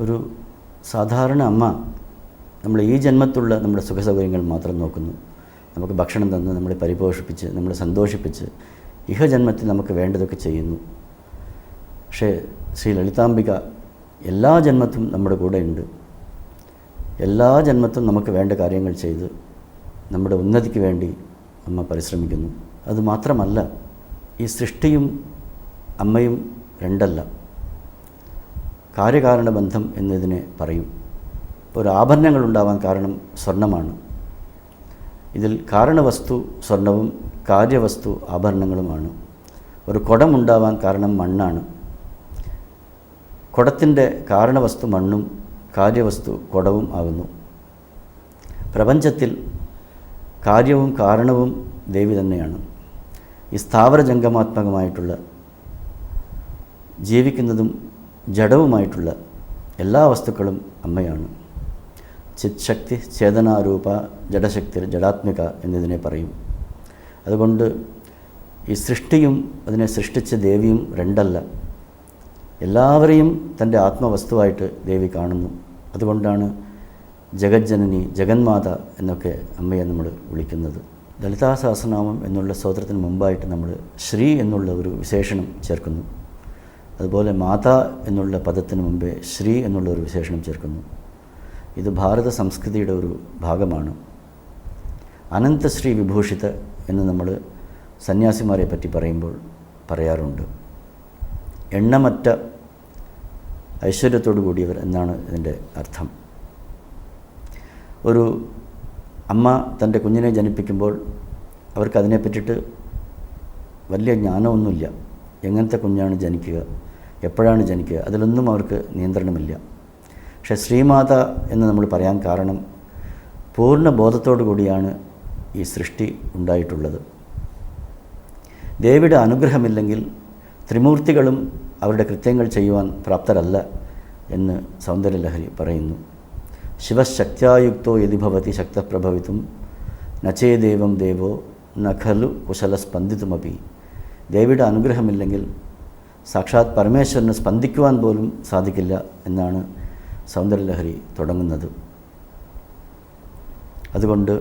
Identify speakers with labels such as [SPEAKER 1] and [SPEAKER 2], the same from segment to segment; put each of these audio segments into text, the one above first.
[SPEAKER 1] ഒരു സാധാരണ അമ്മ നമ്മൾ ഈ ജന്മത്തുള്ള നമ്മുടെ സുഖസൗകര്യങ്ങൾ മാത്രം നോക്കുന്നു. നമുക്ക് ഭക്ഷണം തന്ന് നമ്മളെ പരിപോഷിപ്പിച്ച് നമ്മളെ സന്തോഷിപ്പിച്ച് ഇഹജന്മത്തിൽ നമുക്ക് വേണ്ടതൊക്കെ ചെയ്യുന്നു. പക്ഷേ ശ്രീ ലളിതാംബിക എല്ലാ ജന്മത്തും നമ്മുടെ കൂടെ ഉണ്ട് എല്ലാ ജന്മത്തും നമുക്ക് വേണ്ട കാര്യങ്ങൾ ചെയ്ത് നമ്മുടെ ഉന്നതിക്ക് വേണ്ടി അമ്മ പരിശ്രമിക്കുന്നു. അതുമാത്രമല്ല ഈ സൃഷ്ടിയും അമ്മയും രണ്ടല്ല. കാര്യകാരണ ബന്ധം എന്നതിനെ പറയും. ഒരു ആഭരണങ്ങൾ ഉണ്ടാവാൻ കാരണം സ്വർണമാണ് ഇതിൽ കാരണവസ്തു സ്വർണവും കാര്യവസ്തു ആഭരണങ്ങളുമാണ്. ഒരു കുടം ഉണ്ടാവാൻ കാരണം മണ്ണാണ്. കുടത്തിന്റെ കാരണവസ്തു മണ്ണും കാര്യവസ്തു കുടവും ആകുന്നു. പ്രപഞ്ചത്തിൽ കാര്യവും കാരണവും ദേവി തന്നെയാണ്. ഈ സ്ഥാവര ജംഗമാത്മകമായിട്ടുള്ള ജീവിക്കുന്നതും ജഡവുമായിട്ടുള്ള എല്ലാ വസ്തുക്കളും അമ്മയാണ്. ചിത് ശക്തി ചേതനാരൂപ ജഡശക്തി ജഡാത്മിക എന്നതിനെ പറയും. അതുകൊണ്ട് ഈ സൃഷ്ടിയും അതിനെ സൃഷ്ടിച്ച ദേവിയും രണ്ടല്ല. എല്ലാവരെയും തന്റെ ആത്മവസ്തുവായിട്ട് ദേവി കാണുന്നു. അതുകൊണ്ടാണ് ജഗജ്ജനനി ജഗന്മാത എന്നൊക്കെ അമ്മയെ നമ്മൾ വിളിക്കുന്നത്. ലളിതാ സഹസ്രനാമം എന്നുള്ള സ്തോത്രത്തിന് മുമ്പായിട്ട് നമ്മൾ ശ്രീ എന്നുള്ള ഒരു വിശേഷണം ചേർക്കുന്നു. അതുപോലെ മാതാ എന്നുള്ള പദത്തിന് മുമ്പേ ശ്രീ എന്നുള്ള ഒരു വിശേഷണം ചേർക്കുന്നു. ഇത് ഭാരത സംസ്കൃതിയുടെ ഒരു ഭാഗമാണ്. അനന്തശ്രീ വിഭൂഷിത എന്ന് നമ്മൾ സന്യാസിമാരെ പറ്റി പറയുമ്പോൾ പറയാറുണ്ട്. എണ്ണമറ്റ ഐശ്വര്യത്തോടു കൂടിയവർ എന്നാണ് ഇതിന്റെ അർത്ഥം. ഒരു അമ്മ തന്റെ കുഞ്ഞിനെ ജനിപ്പിക്കുമ്പോൾ അവർക്ക് അതിനെ പറ്റിയിട്ട് വലിയ ജ്ഞാനമൊന്നുമില്ല. എങ്ങനത്തെ കുഞ്ഞാണ് ജനിക്കുക? എപ്പോഴാണ് ജനിക്കുക? അതിലൊന്നും അവർക്ക് നിയന്ത്രണമില്ല. പക്ഷേ ശ്രീമാത എന്ന് നമ്മൾ പറയാൻ കാരണം പൂർണ ബോധത്തോടു കൂടിയാണ് ഈ സൃഷ്ടി ഉണ്ടായിട്ടുള്ളത്. ദേവിയുടെ അനുഗ്രഹമില്ലെങ്കിൽ ത്രിമൂർത്തികളും അവരുടെ കൃത്യങ്ങൾ ചെയ്യുവാൻ പ്രാപ്തരല്ല എന്ന് സൗന്ദര്യലഹരി പറയുന്നു. ശിവശക്തിയായുക്തോ യതി ഭവതി ശക്തപ്രഭവിത്തും നചേദേവം ദേവോ നഖലു കുശല സ്പന്ദിതുമപി ദേവിയുടെ അനുഗ്രഹമില്ലെങ്കിൽ സാക്ഷാത് പരമേശ്വരന് സ്പന്ദിക്കുവാൻ പോലും സാധിക്കില്ല എന്നാണ് സൗന്ദര്യലഹരി തുടങ്ങുന്നത്. അതുകൊണ്ട്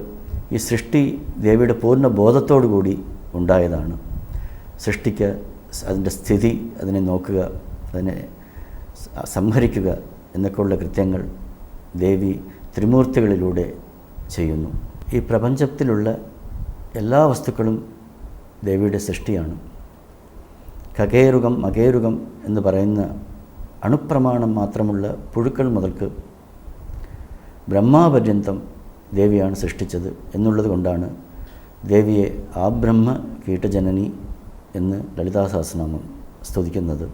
[SPEAKER 1] ഈ സൃഷ്ടി ദേവിയുടെ പൂർണ ബോധത്തോടു കൂടി ഉണ്ടായതാണ്. സൃഷ്ടിക്ക് അതിന്റെ സ്ഥിതി അതിനെ നോക്കുക അതിനെ സംഹരിക്കുക എന്നൊക്കെയുള്ള കൃത്യങ്ങൾ ദേവി ത്രിമൂർത്തികളിലൂടെ ചെയ്യുന്നു. ഈ പ്രപഞ്ചത്തിലുള്ള എല്ലാ വസ്തുക്കളും ദേവിയുടെ സൃഷ്ടിയാണ്. ഖഗേരുകം മകേരുകം എന്ന് പറയുന്ന അണുപ്രമാണം മാത്രമുള്ള പുഴുക്കൾ മുതൽക്ക് ബ്രഹ്മാപര്യന്തം ദേവിയാണ് സൃഷ്ടിച്ചത് എന്നുള്ളത് കൊണ്ടാണ് ദേവിയെ ആ ബ്രഹ്മ കീട്ടജനനി എന്ന് ലളിതാസഹസ്രനാമം സ്തുതിക്കുന്നത്.